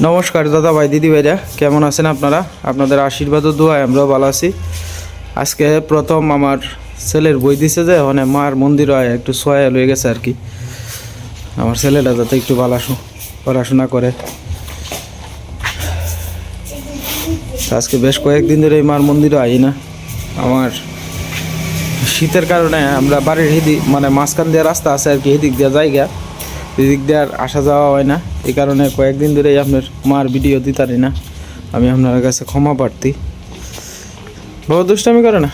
নমস্কার দাদা ভাই, দিদি ভাইরা, কেমন আছেন আপনারা? আপনাদের আশীর্বাদ ও দোয়ায় আমরাও ভালো আছি। আজকে প্রথম আমার ছেলের বই দিছে যে মানে মার মন্দির হয় একটু সোয়া লয়ে গেছে আর কি। আমার ছেলেটা যাতে একটু ভালো পড়াশোনা করে। আজকে বেশ কয়েকদিন ধরে এই মার মন্দিরে আই না। আমার শীতের কারণে আমরা বাড়ির হেদিক মানে মাঝখান দিয়ে রাস্তা আছে আর কি এদিক দিয়ে জায়গা। এদিক দিয়ে আর আসা যাওয়া হয় না। এই কারণে কয়েকদিন ধরেই আপনার মার ভিডিও দিতারি না। আমি আপনার কাছে ক্ষমা প্রার্থী। বহু দুষ্টামি করে না।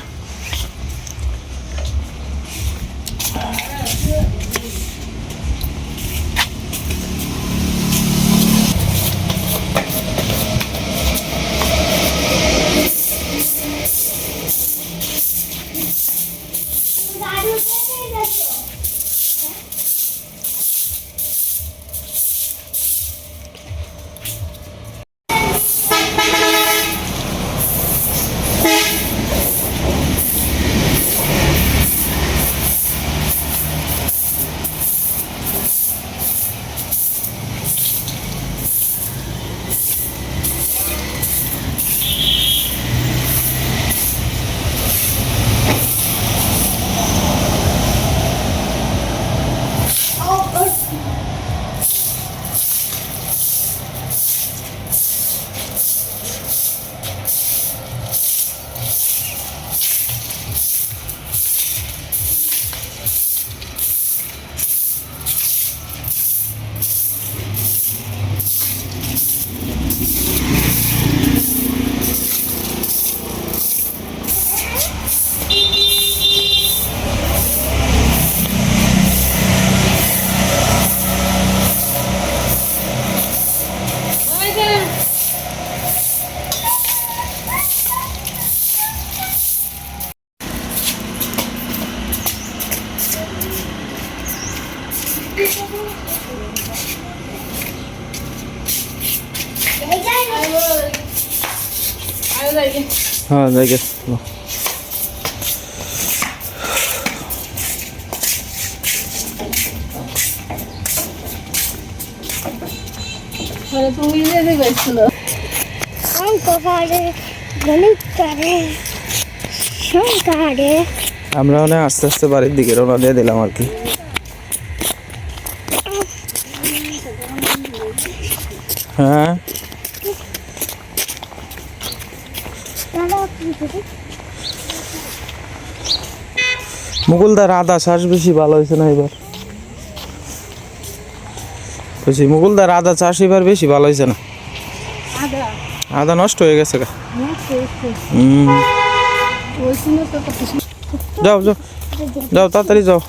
হ্যাঁ যাই গে তুমি যেতে গেছিল। আমরা অনেক আস্তে আস্তে বাড়ির দিকে রওনা দিয়ে দিলাম আর কি। হ্যাঁ। মুকুলদার আদা চাষ বেশি ভালো হয়েছে না এবার? বলছি মুকুলদার আদা চাষ এবার বেশি ভালো হয়েছে না? আদা নষ্ট হয়ে গেছে গা। হুম। যাও যাও। যাও তাড়াতাড়ি যাও।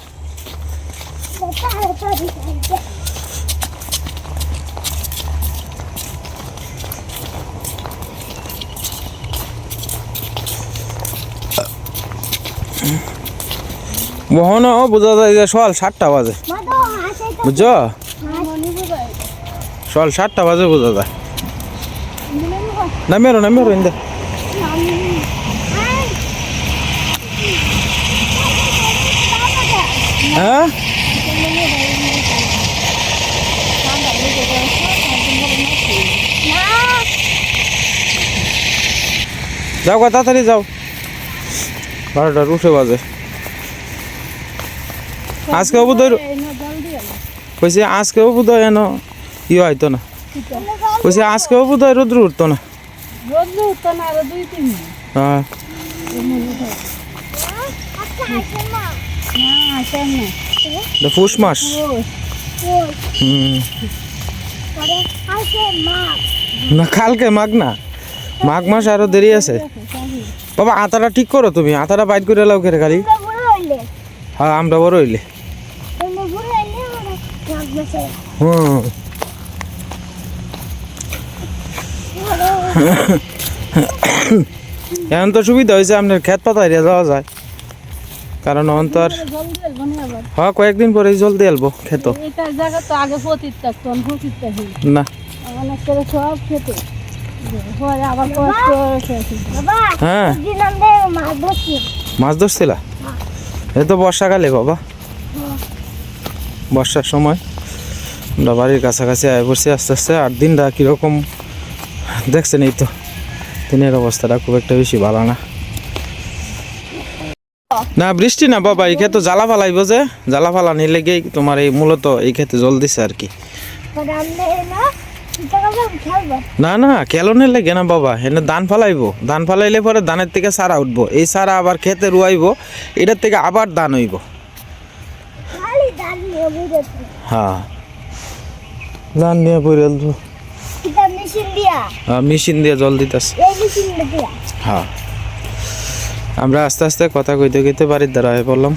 মোহনও বোঝা যায় যে সকাল সাতটা বাজে। বুঝছ? সকাল সাতটা বাজে বোঝা যায়। নামেরো নামেরো ইন্দে। হ্যাঁ? যাও গা, তাড়াতাড়ি যাও। বারোটার উঠে বাজে। আজকেও বোধহয় কইছে আজকেও বোধহয় এন ইয়ে হয়তো না। কইছে আজকেও বোধহয় রোদ্র উঠতো না। হ্যাঁ। ফুস মাস। হুম। না কালকে মাঘ না। মাঘ মাস আরও দেরি আছে। বাবা আতাটা ঠিক করো তুমি। আতাটা বাইট করে লাও কেরে খালি হ্যাঁ আমরা বড় হইলে। হুম। এখন তো সুবিধা হয়েছে আপনার খেত পাতা এরিয়া যাওয়া যায়। কারণ অন তো আর হ্যাঁ কয়েকদিন পরেই জলদি আলবো খেত এখন না। হ্যাঁ। মাছ ধরছিলা? এই তো বর্ষাকালে বাবা। বর্ষার সময়। আমরা বাড়ির কাছাকাছি আয় পড়ছি আস্তে আস্তে। আর দিনটা কীরকম? দেখছেন এই তো। দিনের অবস্থাটা খুব একটা বেশি ভালো না। না বৃষ্টি না বাবা এই ক্ষেত্রে জ্বালা ফালাইব যে। জ্বালা ফালানি লেগেই তোমার এই মূলত এই ক্ষেত্রে জল দিছে আর কি। পরে না না কেলনের লেগে না বাবা, এনে ধান ফালাইবো। ধান ফালাইলে পরে ধানের থেকে সারা উঠবো। এই সারা আবার খেতে রুয়াইবো, এটার থেকে আবার ধান হইব। হ্যাঁ। ধান নিয়ে পড়ে এটা মেশিন দিয়া জল দিতেছে। হ্যাঁ। আমরা আস্তে আস্তে কথা কইতে কইতে বাড়ির দ্বারা হয়ে পড়লাম।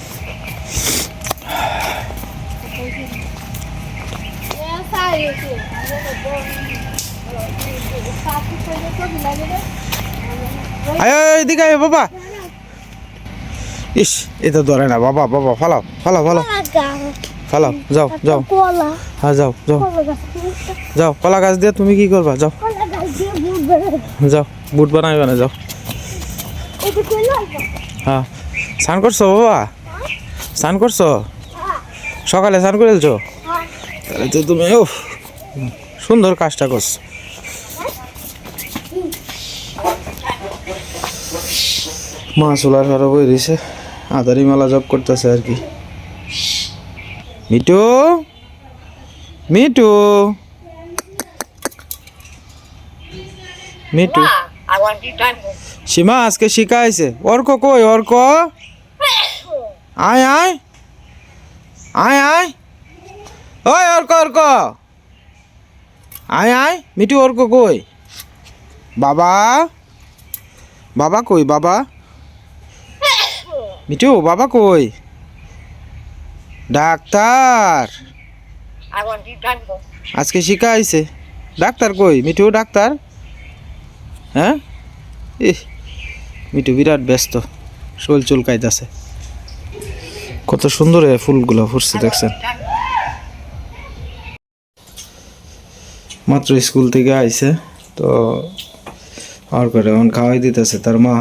আয় এদিকে আয়, বাবা। ইস এটা ধরে না, বাবা বাবা, ফালাও ফালাও ফালাও। ফালাও, যাও যাও। হ্যাঁ যাও যাও। যাও, কলা গাছ দিয়ে তুমি কি করবা? যাও। যাও, বুট বানাইবে না, যাও। হ্যাঁ। স্নান করছ, বাবা? স্নান করছ? সকালে স্নান করেছ? তাহলে তো তুমি ও সুন্দর কাজটা করছ। মা চুলার ঘরে বই দিছে। আদারি মালা জব করতেছে আর কি। মিটু মিটু মিটু সীমা আজকে শিখাইছে অর্ক কই অর্ক? আয় আয়। আয় আয়। ওই অর্ক অর্ক। আয় আয়। মিটু অর্ক কই? বাবা? বাবা কই বাবা? মিটু বাবা কই? ডাক্তার। আজকে শিখাইছে ডাক্তার কই? মিটু ডাক্তার? হ্যাঁ? ইহ মিটু বিরাট ব্যস্ত। শোল চুলকাইতেছে কত সুন্দর ফুলগুলো ফুটছে দেখছেন? মাত্র স্কুল থেকে আইছে তো আর করে এখন খাওয়াই দিতেছে তার মা।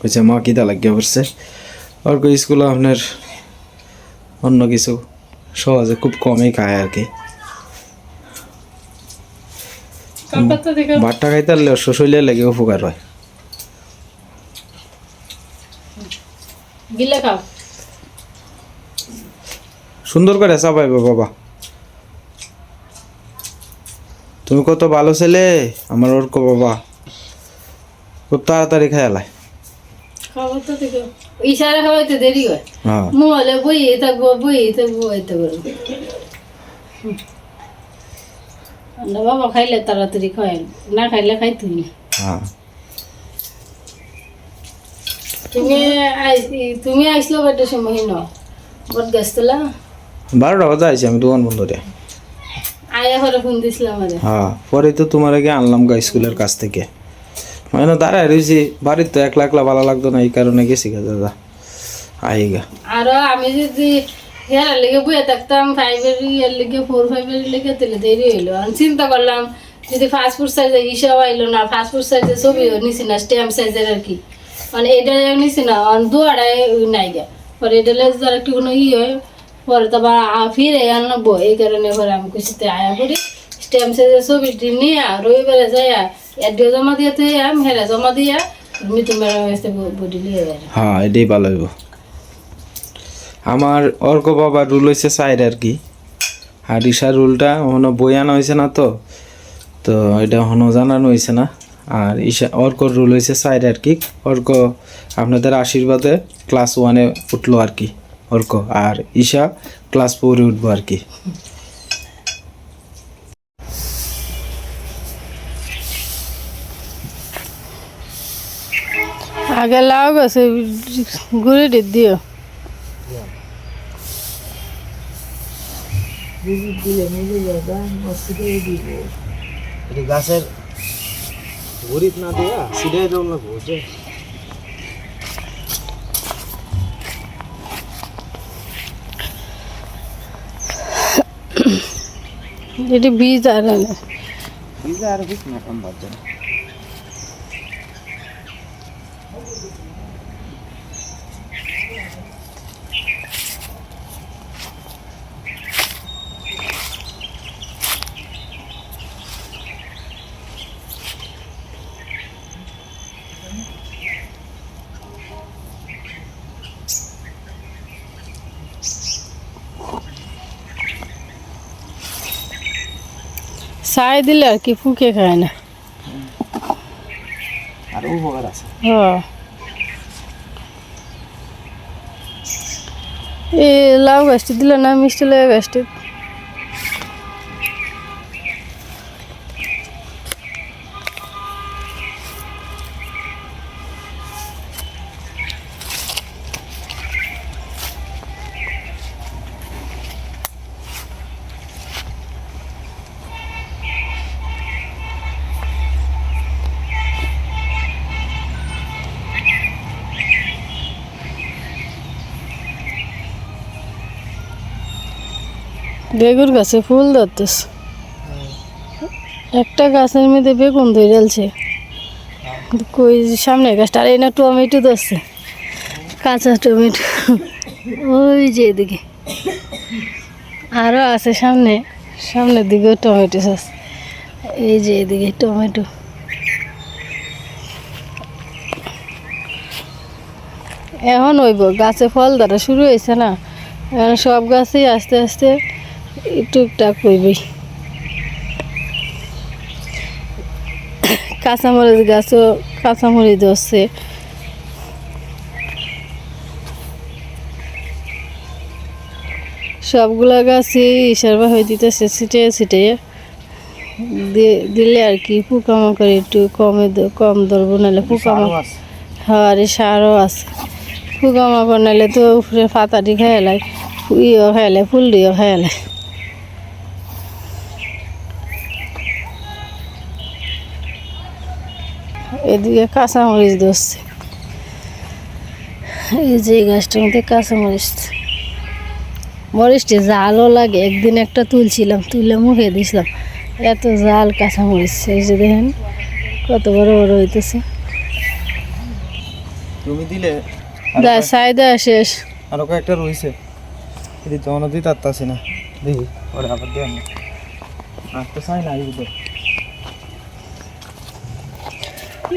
কইছে মা কিদা লাগিয়ে পড়ছে। আর কই স্কুলে আপনার অন্য কিছু? সহজে খুব কমই খায় আর কি। ভাতটা খাইতে পারলে শৈলে লাগে উপকার হয়। সুন্দর করে চাপাইবে বাবা। তুমি কত ভালো ছেলে আমার ওর বাবা। খুব তাড়াতাড়ি খেয়ালায় খাবার তো দেখো ইশারা দেরি হয়। হ্যাঁ। মোবাইলে বই থাকব বই থাকব এতে করব বাবা খাইলে তাড়াতাড়ি খাই না খাইলে না। হ্যাঁ। তুমি আইস- তুমি আসলো বেটা সময় ন? বট গাছ তোলা বারোটা বাজে আইছি আমি দোকান বন্ধ রে আয়া ঘরে ফোন দিছিলাম আরে হ্যাঁ পরে তো তোমার আগে আনলাম গা স্কুলের কাছ থেকে। মানে দাঁড়ায় রয়েছি, বাড়ির তো একলা একলা ভালো লাগতো না, এই কারণে গেছি গা দাদা। আই গা। আরও আমি যদি হেয়ার লেগে বইয়ে থাকতাম ফাইভের ইয়ার লেগে ফোর ফাইভের লেগে, তাহলে দেরি হইল। আমি চিন্তা করলাম, যদি ফাস্টফুড সাইজে ইসাও আইলো না ফাস্টফুড সাইজে ছবিও নিছি না স্ট্যাম্প সাইজের আর কি। মানে এটা নিছি না দুয়ারাই নাই গা। পরে এটা লেজ একটু কোনো ই হয়, পরে তো আবার ফিরে আনব, এই কারণে পরে আমি খুশিতে আয়া করি। স্ট্যাম্প সাইজের ছবিটি নিয়ে, রবিবারে যাই অ্যাডিও জমা দিয়ে আমি হেরা জমা দিয়া হ্যাঁ এটাই ভালো আমার অর্ক বাবার রুল হয়েছে সাইড আর কি। আর ঈশার রুলটা এখনও বই আনা হয়েছে না তো তো এটা এখনও জানানো হয়েছে না। আর ঈশা অর্কর রুল হয়েছে সাইড আর কি। অর্ক আপনাদের আশীর্বাদে ক্লাস ওয়ানে উঠল আর কি, অর্ক। আর ঈশা ক্লাস ফোরে উঠবো আর কি। আগে লাউ গাছে গুড়ি দিও গাছের গরিব না দেয়া সিধাই দেওয়া লাগবো যে এটি বীজ আর বীজে আর কিছু না কম বাদ ছাই দিলে আর কি ফুকে খায় না। এ উপকার আছে। হ্যাঁ। এই লাউ গাছটি দিল না মিষ্টি লাউ গাছটি? বেগুন গাছে ফুল ধরতেছে। একটা গাছের মধ্যে বেগুন ধরে ধরেছে কই সামনে গাছটা? আর না টমেটো ধরছে। কাঁচা টমেটো। ওই যে এদিকে। আরও আছে সামনে। সামনের দিকেও টমেটো আছে। এই যে এদিকে টমেটো। এখন হইব, গাছে ফল ধরা শুরু হয়েছে না? এখন সব গাছেই আস্তে আস্তে টুকটাক হইবই কাঁচামরিচ গাছও কাঁচামরিচ ধরছে। সবগুলা গাছই ইসারবা হয়ে দিতেছে ছিটিয়ে ছিটিয়ে দি- দিলে আর কি পোকামাকড় একটু কমে কম ধরবো নাহলে পোকামাকড় হ্যাঁ সারও আছে। পোকামাকড় নাহলে তো উপরে পাতাটি খেয়ালাই ইয়েও খেয়ালে ফুল দিয়েও খেয়ালাই এদিকে কাঁচামরিচ ধরছে। এই যে গাছটার মধ্যে কাঁচামরিচ। মরিচটি জালও লাগে একদিন একটা তুলছিলাম তুলে মুখে দিছিলাম। এত জাল কাঁচামরিচ এই যে দেখেন কত বড় বড় হইতেছে। তুমি দিলে দা চাহিদা শেষ। আরও কয়েকটা রয়েছে এটি তো অনদি তাত্তাছি না। দেখি ওরে আবার দিয়ে আমি আর তো চাই না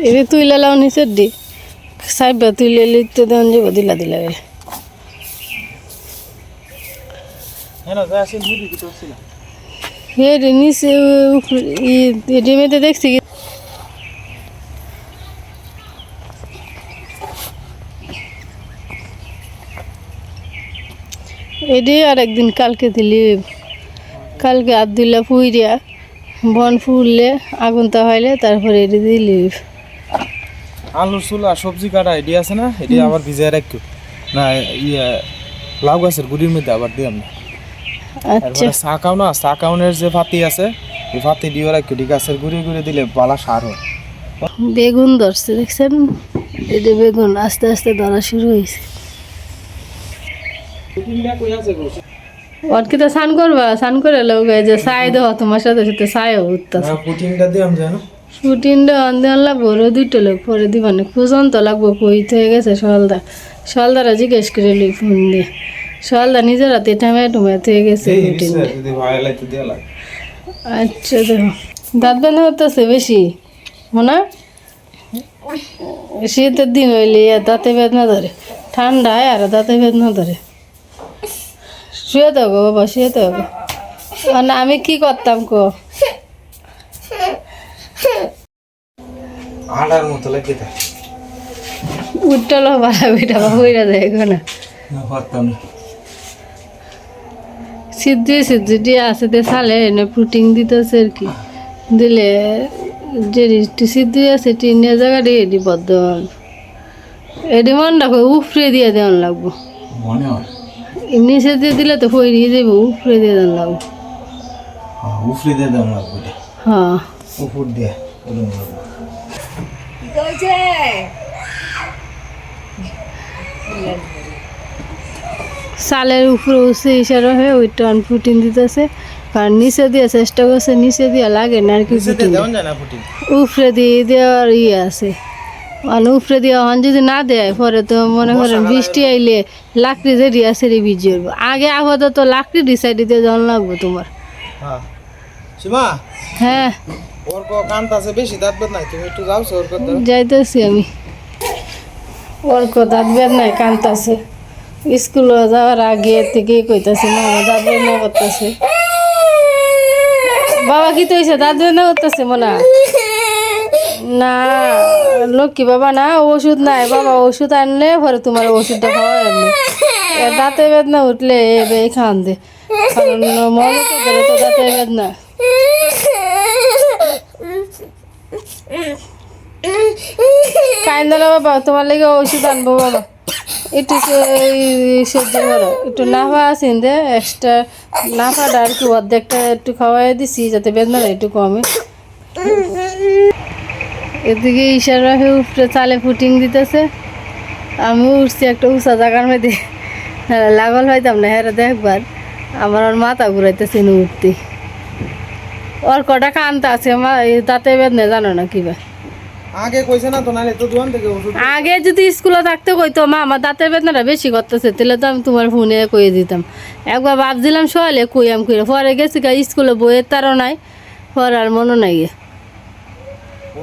এটি তুইলে লাও নিচের দি। সাইবা তুইলে লিখতে দেন যাব দিলা দিলা রে এটি নিচে এটি দেখছি কি এটি আর একদিন কালকে দিলি কালকে আর দিলা ফুইরিয়া বন ফুললে আগুনটা হইলে তারপরে এটি দিলি। আলুর চুলা সবজি কাটা এটি আছে না? এটি আবার ভিজায় রাখো। না ইয়ে লাউ গাছের গুড়ির মধ্যে আবার দিলাম না। আচ্ছা। না? যে ফাতি আছে এই ফাতি দিয়ে রাখো। এটি গাছের গুড়ি গুড়ি দিলে পালা সার হয়। বেগুন ধরছে দেখছেন? এটি বেগুন আস্তে আস্তে ধরা শুরু হয়েছে। স্নান করবা? স্নান করে লোক যে সাই দেওয়া তোমার সাথে সাথে সাইও উঠতেছে। পুটিংটা দিলাম যেন শুটিংটা অন্ধের লাগবো রো দুইটা লোক পরে দিবানে খুঁজন তো লাগবো কইতে হয়ে গেছে সলদা সলদারা জিজ্ঞেস করে লই ফোন দিয়ে সলদা নিজের হাতে ঠামে টুমে হয়ে গেছে আচ্ছা দেখো। দাঁত বেঁধে হতেছে বেশি মনে? শীতের দিন হইলে আর দাঁতে বেদনা ধরে। ঠান্ডায় আর দাঁতে বেদনা ধরে। শুয়ে গো বাবা শুয়ে তো গো না আমি কি করতাম কো? আটার মতো লাগে তা উঠল বাড়া বেটা হইরা যায় না পারতাম না। সিদ্ধি সিদ্ধি আছে তে সালে এনে প্রোটিন দিতেছে আর কি। দিলে যে সিদ্ধি আছে টিনের জায়গা দিয়ে এটি বদ্ধ এটি মন রাখো উফরে দিয়ে দেওয়ান লাগবো। মনে হয়। নিচে দিয়ে দিলে তো ফইরিয়ে যাব উপরে দিয়ে দেওয়ান লাগবো। হ্যাঁ, উফরে দিয়ে দাম লাগবে এটা। হ্যাঁ। উপর দিয়ে লাগবে। সালের উপরে উঠছে ইশারা হয়ে ওই টন প্রোটিন দিতেছে। কারণ নিচে দিয়ে চেষ্টা করছে নিচে দিয়ে লাগে না আর কি দিয়ে উপরে দিয়ে দেওয়ার ইয়ে আছে। মানে উপরে দিয়ে হন যদি না দেয় পরে তো মনে করেন বৃষ্টি আইলে লাকড়ি যে দিয়ে আছে রে ভিজে। আগে আপাতত লাকড়ি ডিসাইড দিতে জল লাগবো তোমার। হ্যাঁ। হ্যাঁ। ওর কান্ত আছে আমি। ওর দাঁত বেদ নাই কান্তাছে স্কুলে যাওয়ার আগে থেকে কইতাছে মামা দাঁত না করতেছে। বাবা কি তো হয়েছে দাঁত না উঠতেছে মনে? না, লক্ষ্মী বাবা না, ওষুধ নাই। বাবা, ওষুধ আনলে পরে তোমার ওষুধটা খাওয়া আনলে দাঁতে বেদনা উঠলে এই খান দে। কারণ মনে তো দাঁতে বেদনা কাইন্দা বাবা তোমার লেগে ওষুধ আনব বাবা একটু সহ্য করো। একটু নাফা আছেন দে এক্সট্রা নাফাটা আর কি অর্ধেকটা একটু খাওয়াই দিছি যাতে বেদনাটা একটু কমে। এদিকে ঈশার বাপে উপরে চালে ফুটিং দিতেছে। আমি উঠছি একটা উঁচা জায়গার মধ্যে। হ্যাঁ, লাগল হইতাম না হ্যাঁ দেখবার। আমার ওর মাথা ঘুরাইতেছে উঠতে। ওর কটা কান্ত আছে মা তাতে বেদনা জানো না কিবা। আগে কইছে না তো নালে তো দোকান থেকে ওষুধ আগে যদি স্কুলে থাকতে কইতো মা আমার দাঁতের বেদনাটা বেশি করতেছে তাহলে তো আমি তোমার ফোনে কয়ে দিতাম। একবার ভাবছিলাম সকালে কইয়াম কইরা? পরে গেছি গা স্কুলে বইয়ের তারও নাই পরে আর মনে নাই গে।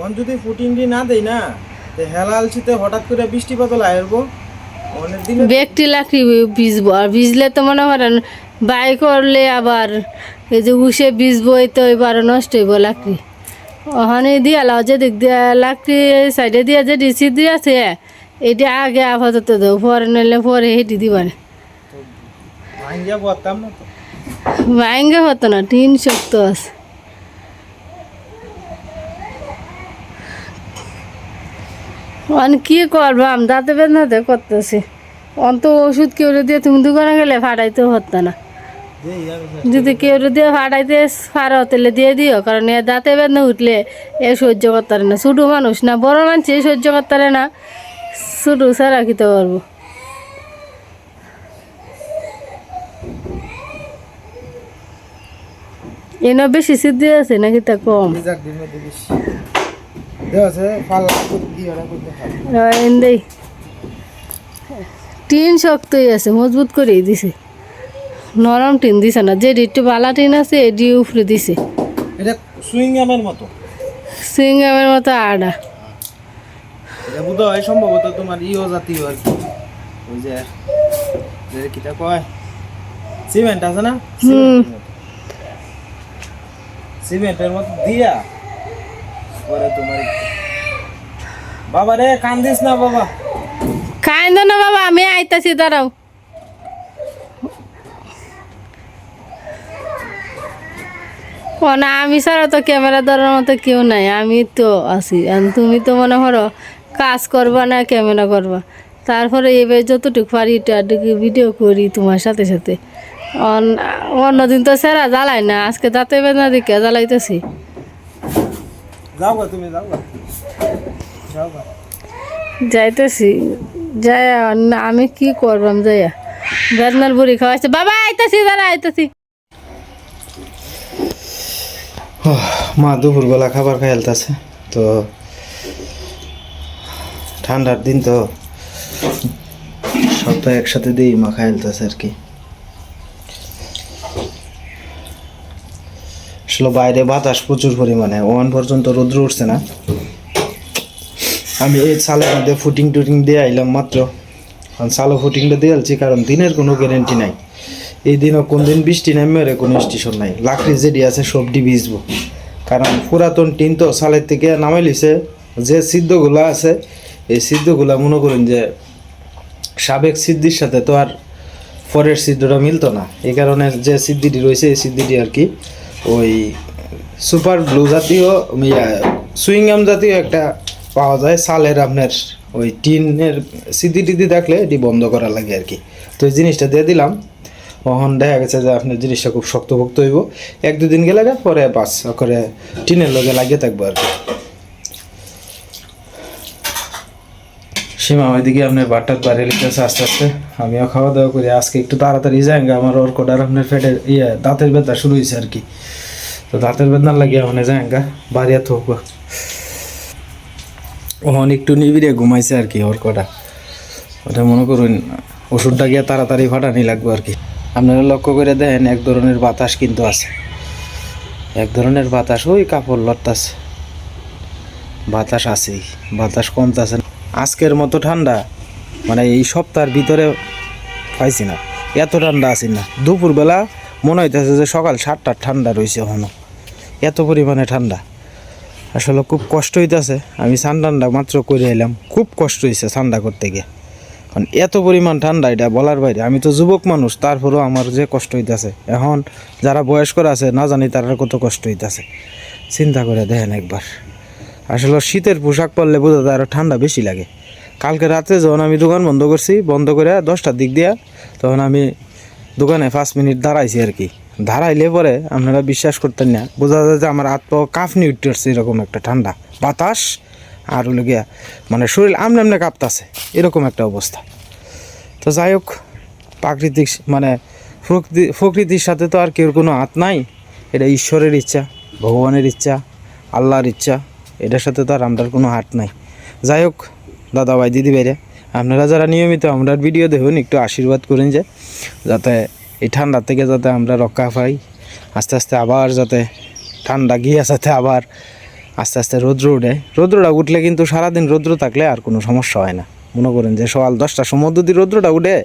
ওন যদি ফুটিং দি না দেই না তে হেলাল শীতে হঠাৎ করে বৃষ্টি বাদল আইরবো ব্যক্তি লাকড়ি ভিজবো আর ভিজলে তো মনে করেন বাই করলে আবার এই যে উষে ভিজবো এই তো এবার নষ্ট হইব লাকড়ি। ওখানে দিয়া লাও যে দিক দিয়া লাকড়ি সাইডে দিয়া যে ডিসি দিয়ে আছে এটা আগে আপাতত দেবো পরে নিলে পরে হেঁটে বলতাম না। ভাঙ্গে হতো না টিন শক্ত আছে। অন কি করবাম দাঁতে বেদনাতে করতেছি। অন্ত ওষুধ কেউ দিয়ে তুমি দোকানে গেলে ফাটাইতে হতো না। আমি যদি কেউ দিয়ে ফাটাইতে ফারো তাহলে দিয়ে দিও কারণ এ দাঁতে বেদনা উঠলে এ সহ্য করতে পারে না। ছোটো মানুষ না বড় মানুষ এ সহ্য করতে পারে না। ছোটো ছাড়া খেতে পারব। এনে বেশি সিদ্ধি আছে নাকি তা কম? টিন শক্তই আছে মজবুত করেই দিছে। নরম টিন দিছে না যে একটু বালা টিন আছে এডি উপরে দিছে। এটা সুইং সুইংগামের মতো? সিঙ্গামের মতো আডা। এটা বোধ হয় সম্ভবত তোমার ইও জাতীয় আর কি। ওই যে যে কিটা কয়? সিমেন্ট আছে না? হুম। সিমেন্টের মতো দিয়া। পরে তোমার বাবা রে কান্দিস না বাবা। কাইন্দ না বাবা আমি আইতাছি দাঁড়াও। না আমি ছাড়া তো ক্যামেরা ধরার মতো কেউ নাই আমি তো আছি। আর তুমি তো মনে করো কাজ করবা না ক্যামেরা করবা। তারপরে এবার যতটুকু পারি একটু ভিডিও করি তোমার সাথে সাথে। অন- অন্যদিন তো সেরা জ্বালাই না আজকে দাঁতে বেদনা দিকে জ্বালাইতেছি। যাইতেছি যাই আমি কি করবাম যাইয়া? বেদনার বুড়ি খাওয়াইছে। বাবা আইতাছি দাঁড়া আইতাছি। মা দুপুরবেলা খাবার খাই হেলতেছে তো ঠান্ডার দিন তো সবটা একসাথে দিই, মা খাই হেলতেছে আর কি। আসলে বাইরে বাতাস প্রচুর পরিমাণে, ওয়ান পর্যন্ত রৌদ্র উঠছে না। আমি এই সালের মধ্যে ফুটিং টুটিং দিয়ে আইলাম মাত্র। কারণ সালো ফুটিংটা দিয়ে আলছি, কারণ দিনের কোনো গ্যারেন্টি নাই। এই দিনও কোন দিন বৃষ্টি নামবে রে কোনো স্টেশন নাই। লাকড়ি যেটি আছে সবটি ভিজবো। কারণ পুরাতন টিন তো সালের থেকে নামাই লিছে। যে সিদ্ধগুলা আছে, এই সিদ্ধগুলা মনে করেন যে সাবেক সিদ্ধির সাথে তো আর পরের সিদ্ধটা মিলতো না। এই কারণে যে সিদ্ধিটি রয়েছে, এই সিদ্ধিটি আর কি ওই সুপার ব্লু জাতীয় সুইংগাম জাতীয় একটা পাওয়া যায়। সালের আপনার ওই টিনের সিদ্ধি টিদ্ধি থাকলে এটি বন্ধ করা লাগে আর কি। তো এই জিনিসটা দিয়ে দিলাম। তখন দেখা গেছে যে আপনার জিনিসটা খুব শক্তভক্ত হইব। এক দুদিন গেলে পরে বাস করে টিনের লগে লাগিয়ে থাকব আর কি। সীমা, ওইদিকে আপনার বাটার বাড়ি লিখতেছে আস্তে আস্তে আমিও খাওয়া দাওয়া করি। আজকে একটু তাড়াতাড়ি যাই আমার ওর কোটার আপনার পেটের ইয়ে দাঁতের ব্যথা শুরু হয়েছে আর কি। তো দাঁতের বেদনা লাগিয়ে মানে যাই গা বাড়িয়া থাকব। ওখানে একটু নিবিড়ে ঘুমাইছে আর কি ওর কটা। ওটা মনে করুন, ওষুধটা গিয়ে তাড়াতাড়ি ফাটানি লাগবে আর কি। আপনারা লক্ষ্য করে দেখেন, এক ধরনের বাতাস কিন্তু আছে। এক ধরনের বাতাস, ওই কাপড় লড়তাছে বাতাস আছেই, বাতাস কমতাছে। আজকের মতো ঠান্ডা মানে এই সপ্তাহের ভিতরে পাইছি না। এত ঠান্ডা আছি না। দুপুরবেলা মনে হইতেছে যে সকাল সাতটার ঠান্ডা রয়েছে এখনও। এত পরিমাণে ঠান্ডা। আসলে খুব কষ্ট হইতেছে। আমি সান ঠান্ডা মাত্র করে এলাম। খুব কষ্ট হয়েছে ঠান্ডা করতে গিয়ে। কারণ এত পরিমাণ ঠান্ডা এটা বলার বাইরে। আমি তো যুবক মানুষ, তারপরেও আমার যে কষ্ট হইতেছে। এখন যারা বয়স্করা আছে, না জানি তারা কত কষ্ট হইতেছে। চিন্তা করে দেখেন একবার। আসলে শীতের পোশাক পরলে বোঝা যায় আরও ঠান্ডা বেশি লাগে। কালকে রাতে যখন আমি দোকান বন্ধ করছি, বন্ধ করে দশটার দিক দিয়া তখন আমি দোকানে পাঁচ মিনিট দাঁড়াইছি আর কি। দাঁড়াইলে পরে আপনারা বিশ্বাস করতেন না, বোঝা যায় যে আমার হাত পাও কাঁপনি উঠতেছে এরকম একটা ঠান্ডা। বাতাস আর হলো গিয়া মানে শরীর আমনে আমনে কাঁপতাছে, এরকম একটা অবস্থা। তো যাই হোক, প্রাকৃতিক মানে প্রকৃতি, প্রকৃতির সাথে তো আর কেউ কোনো হাত নাই, এটা ঈশ্বরের ইচ্ছা, ভগবানের ইচ্ছা, আল্লাহর ইচ্ছা, এটার সাথে তো আর আমরার কোনো হাত নাই। যাই হোক, দাদা ভাই, দিদি ভাইরা, আপনারা যারা নিয়মিত আমরা ভিডিও দেখুন, একটু আশীর্বাদ করেন যে, যাতে এই ঠান্ডা থেকে যাতে আমরা রক্ষা পাই, আস্তে আস্তে আবার যাতে ঠান্ডা গিয়ে যাতে আবার আস্তে আস্তে রৌদ্র উঠে। রৌদ্রটা উঠলে কিন্তু সারাদিন রৌদ্র থাকলে আর কোনো সমস্যা হয় না। মনে করেন যে সকাল দশটার সময় যদি রৌদ্রটা উঠে,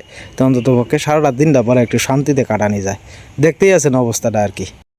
তো পক্ষে সারাটা দিনটা পরে একটু শান্তিতে কাটানি যায়। দেখতেই আছেন অবস্থাটা আর কি।